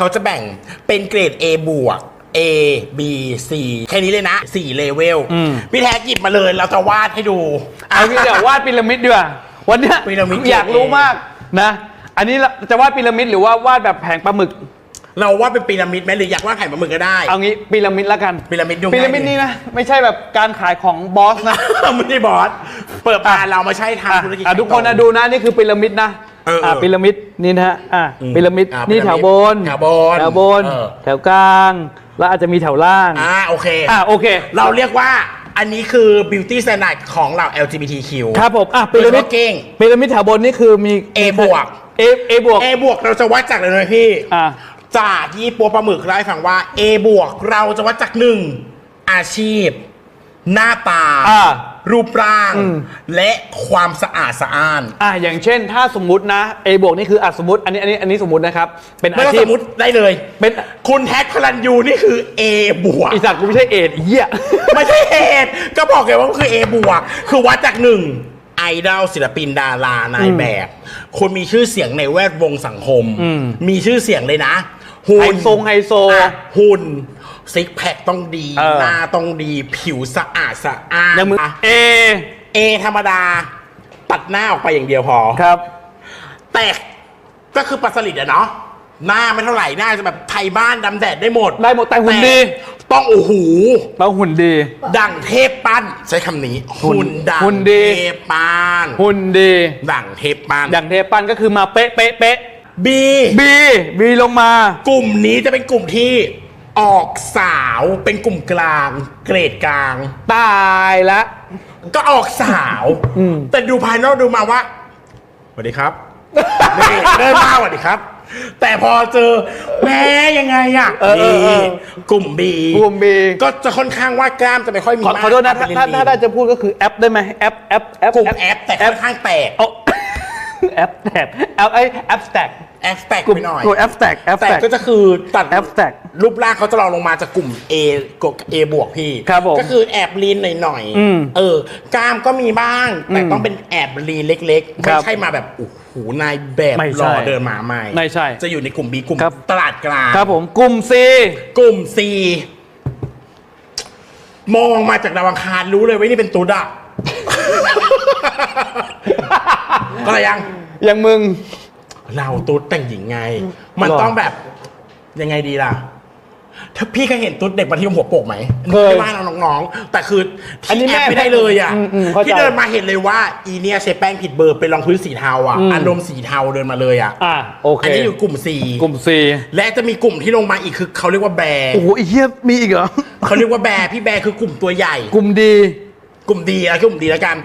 เขาจะแบ่งเป็นเกรด A บวก A B C แค่นี้เลยนะ4เลเวลอืมพี่แท็กหยิบมาเลยเราจะวาดให้ดู เอางี้เดี๋ยววาดพีระมิดดีกว่าวันเนี้ยพีระมิด อยากรู้มากนะ อันนี้จะวาดพีระมิดหรือว่าวาดแบบแผงปลาหมึก เราวาดเป็นพีระมิดไหมหรืออยากวาดไข่ปลาหมึกก็ได้ เอางี้พีระมิดแล้วกันพีระมิดดูพีระมิดง่ายนี่นะ ไม่ใช่แบบการขายของบอสนะ ไม่ได้บอส เปิดมาเรามาใช่ทำอะธุรกิจอะทุกคนนะดูนะนี่คือพีระมิดนะเออเออพีระมิดนี่นะฮะอะอืมพีระมิดอะนี่พีแถระมิวดบนแถวบนแถวบน เออ แถวกลาง แล้วอาจจะมีแถวล่างอ่าโอเค อะโอเคเราเรียกว่าอันนี้คือ beauty standard ของเรา LGBTQ ครับผมอะพีระมิดเก่งพีระมิดแถวบนนี่คือมี A บวก A A บวก A บวกเราจะวัดจากอะไรเลยพี่ อะจากยี่ปัวปลาหมึกเล่าให้ฟังว่า A บวกเราจะวัดจากหนึ่งอาชีพ หน้าตา อ่า รูปร่างอืมและความสะอาดสะอ้าน อะอย่างเช่น ถ้าสมมุตินะ A บวกนี่คืออะสมมติอันนี้อันนี้อันนี้สมมตินะครับ เป็นไม่อาต้องชีสพมมติได้เลย เป็นคุณแท็กพลันยูนี่คือ A บวก อีสัตว์กูไม่ใช่เอดเหี้ย ไม่ใช่เหตุก็บอกไงว่ามันคือ A บวก คือวัดจากหนึ่งไอดอลศิลปินดารานายแบบคนมีชื่อเสียงในแวดวงสังคม อืมมีชื่อเสียงเลยนะไฮโซไฮโซ อะหุ่น ซิกแพคต้องดี เออ หน้าต้องดีผิวสะอาดสะอ้านอย่างมึงอะเอ เอธรรมดา ตัดหน้าออกไปอย่างเดียวพอ ครับ แต่ก็คือปลาสลิดอะเนาะหน้าไม่เท่าไหร่หน้าจะแบบไทยบ้านดำแดดได้หมดได้หมดแต่หุ่นดี ต้องโอ้โหเราหุ่นดี ดั่งเทพปั้นใช้คำนี้หุ่นดั่งหุ่นดี เทพปั้นหุ่นดี ดั่งเทพปั้นอย่างเทปันก็คือมาเป๊ะเป๊ะเป๊ะบีบีบีลงมา กลุ่มนี้จะเป็นกลุ่มที่ ออกสาวเป็นกลุ่มกลาง เกรดกลาง ตายละ ก็ออกสาว อืม แต่ดูภายนอกดูมาว่าสวัสดีครับ นี่เดินมาสวัสดีครับ แต่พอเจอแม่ยังไงอะเออเออเออนี่กลุ่มบีกลุ่มบีก็จะค่อนข้างว่ากล้ามจะไม่ค่อยมีขอมากขอโทษนะถ้าถ้าถ้าได้จะพูดก็คือแอปได้ไหมแอปแอปแอปกลุ่มแอปแต่ค่อนข้างแตก เอา แอปแตกแอปไอแอปแตก แอปแตกกลุ่มไปหน่อยกลุ่มแอปแตกแอปแต่แตกก็จะคือตัดแอปแตกรูปร่างเขาจะลองลงมาจากกลุ่ม A กบ A บวกพี่ ครับผมก็คือแอบลีนหน่อยอืมเออกล้ามก็มีบ้าง แต่อืมต้องเป็นแอบลีนเล็กๆ ครัไม่บใช่มาแบบโอ้โหนายแบบไม่รใช่อเดินมาไม่ไม่ใช่จะอยู่ในกลุ่ม B กลุ่มครับ ตลาดกลาง ครับผมกลุ่ม C กลุ่ม C มองมาจากดาวอังคารรู้เลยว่านี่เป็นตุ๊ดอะ ก็อะไรยัง อย่างมึง เราตุ๊ดแต่งหญิงไง มันหรอต้องแบบยังไงดีล่ะ ถ้าพี่เคยเห็นตุ๊ดเด็กมัธยมหัวโปกไหมเคยที่บ้านเราน้องๆ แต่คืออันนี้ที่แอแม่บไม่ได้เลยอะอืมอืมเข้าใจที่เดินมาเห็นเลยว่า อีเนี่ยใช้แป้งผิดเบอร์เป็นรองพื้นสีเทาอะอืมอารมณ์สีเทาเดินมาเลยอะอะโอเคอันนี้อยู่กลุ่ม C กลุ่ม C และจะมีกลุ่มที่ลงมาอีกคือเขาเรียกว่าแบร์โอ้โหไอ้เหี้ยมีอีกเหรอเขาเรียกว่าแบร์พี่แบร์คือกลุ่มตัวใหญ่ กลุ่มดี กลุ่มดีอะกลุ่มดีแล้วกัน